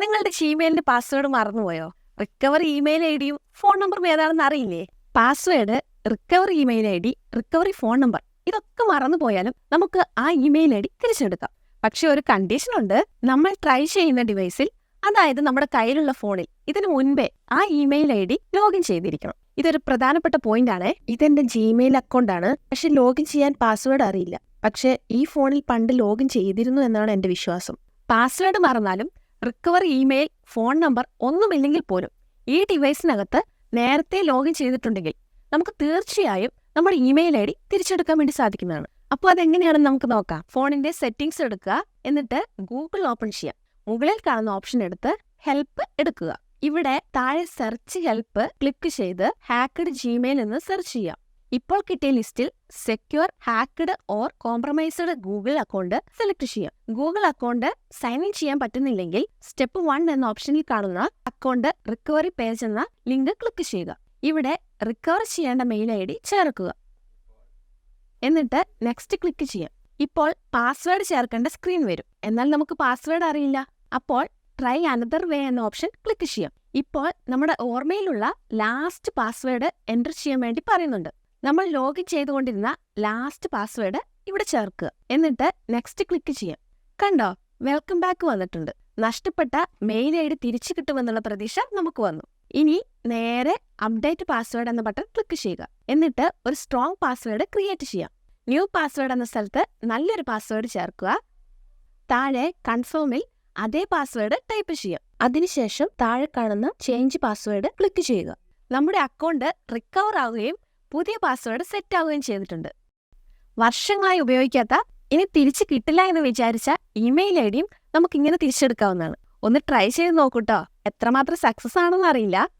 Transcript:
നിങ്ങളുടെ ജിമെയിലിന്റെ പാസ്വേഡ് മറന്നുപോയോ? റിക്കവർ ഇമെയിൽ ഐ ഡിയും ഫോൺ നമ്പറും ഏതാണെന്ന് അറിയില്ലേ? Password recover email I D recovery phone number ഇതൊക്കെ മറന്നുപോയാലും നമുക്ക് ആ ഇമെയിൽ ഐ ഡി തിരിച്ചെടുക്കാം. പക്ഷെ ഒരു കണ്ടീഷൻ ഉണ്ട്. നമ്മൾ ട്രൈ ചെയ്യുന്ന ഡിവൈസിൽ അതായത് നമ്മുടെ കയ്യിലുള്ള ഫോണിൽ ഇതിനു മുൻപേ ആ ഇമെയിൽ ഐ ഡി ലോഗിൻ ചെയ്തിരിക്കണം. ഇതൊരു പ്രധാനപ്പെട്ട പോയിന്റ് ആണ്. ഇതെന്റെ ജിമെയിൽ അക്കൗണ്ട് ആണ്. പക്ഷെ ലോഗിൻ ചെയ്യാൻ പാസ്വേഡ് അറിയില്ല. പക്ഷെ ഈ ഫോണിൽ പണ്ട് ലോഗിൻ ചെയ്തിരുന്നു എന്നാണ് എന്റെ വിശ്വാസം. പാസ്വേഡ് മറന്നാലും റിക്കവർ ഇമെയിൽ ഫോൺ നമ്പർ ഒന്നുമില്ലെങ്കിൽ പോലും ഈ ഡിവൈസിനകത്ത് നേരത്തെ ലോഗിൻ ചെയ്തിട്ടുണ്ടെങ്കിൽ നമുക്ക് തീർച്ചയായും നമ്മുടെ ഇമെയിൽ ഐ ഡി തിരിച്ചെടുക്കാൻ വേണ്ടി സാധിക്കുന്നതാണ്. അപ്പോൾ അതെങ്ങനെയാണെന്ന് നമുക്ക് നോക്കാം. ഫോണിന്റെ സെറ്റിംഗ്സ് എടുക്കുക എന്നിട്ട് ഗൂഗിൾ ഓപ്പൺ ചെയ്യാം മുകളിൽ കാണുന്ന ഓപ്ഷൻ എടുത്ത് ഹെൽപ്പ് എടുക്കുക. ഇവിടെ താഴെ സെർച്ച് ഹെൽപ്പ് ക്ലിക്ക് ചെയ്ത് ഹാക്കഡ് ജിമെയിൽ എന്ന് സെർച്ച് ചെയ്യാം ഇപ്പോൾ കിട്ടിയ ലിസ്റ്റിൽ secure hacked or compromised Google account select ചെയ്യാം. ഗൂഗിൾ അക്കൗണ്ട് സൈൻ ഇൻ ചെയ്യാൻ പറ്റുന്നില്ലെങ്കിൽ സ്റ്റെപ്പ് വൺ എന്ന ഓപ്ഷനിൽ കാണുന്ന അക്കൗണ്ട് റിക്കവറി പേജ് എന്ന ലിങ്ക് ക്ലിക്ക് ചെയ്യുക. ഇവിടെ റിക്കവർ ചെയ്യേണ്ട മെയിൽ ഐ ഡി ചേർക്കുക. എന്നിട്ട് നെക്സ്റ്റ് ക്ലിക്ക് ചെയ്യാം. ഇപ്പോൾ പാസ്വേഡ് ചേർക്കേണ്ട സ്ക്രീൻ വരും. എന്നാൽ നമുക്ക് പാസ്വേഡ് അറിയില്ല. അപ്പോൾ ട്രൈ അനദർ വേ എന്ന ഓപ്ഷൻ ക്ലിക്ക് ചെയ്യാം. ഇപ്പോൾ നമ്മുടെ ഓർമ്മയിലുള്ള ലാസ്റ്റ് പാസ്വേഡ് എന്റർ ചെയ്യാൻ വേണ്ടി പറയുന്നുണ്ട്. നമ്മൾ ലോഗിൻ ചെയ്തുകൊണ്ടിരുന്ന ലാസ്റ്റ് പാസ്വേഡ് ഇവിടെ ചേർക്കുക. എന്നിട്ട് നെക്സ്റ്റ് ക്ലിക്ക് ചെയ്യാം. കണ്ടോ? വെൽക്കം ബാക്ക് വന്നിട്ടുണ്ട്. നഷ്ടപ്പെട്ട മെയിൽ ഐ ഡി തിരിച്ചു കിട്ടുമെന്നുള്ള പ്രതീക്ഷ നമുക്ക് വന്നു. ഇനി നേരെ അപ്ഡേറ്റ് പാസ്വേഡ് എന്ന ബട്ടൺ ക്ലിക്ക് ചെയ്യുക. എന്നിട്ട് ഒരു സ്ട്രോങ് പാസ്വേഡ് ക്രിയേറ്റ് ചെയ്യാം. ന്യൂ പാസ്വേഡ് എന്ന സ്ഥലത്ത് നല്ലൊരു പാസ്വേഡ് ചേർക്കുക. താഴെ കൺഫേമിൽ അതേ പാസ്വേഡ് ടൈപ്പ് ചെയ്യാം. അതിനുശേഷം താഴെ കാണുന്ന ചേഞ്ച് പാസ്വേഡ് ക്ലിക്ക് ചെയ്യുക. നമ്മുടെ അക്കൗണ്ട് റിക്കവർ ആവുകയും പുതിയ പാസ്വേഡ് സെറ്റ് ആവുകയും ചെയ്തിട്ടുണ്ട്. വർഷങ്ങളായി ഉപയോഗിക്കാത്ത ഇനി തിരിച്ചു കിട്ടില്ല എന്ന് വിചാരിച്ച ഇമെയിൽ ഐ ഡിയും നമുക്ക് ഇങ്ങനെ തിരിച്ചെടുക്കാവുന്നതാണ്. ഒന്ന് ട്രൈ ചെയ്ത് നോക്കൂട്ടോ എത്രമാത്രം സക്സസ് ആണെന്ന് അറിയില്ല.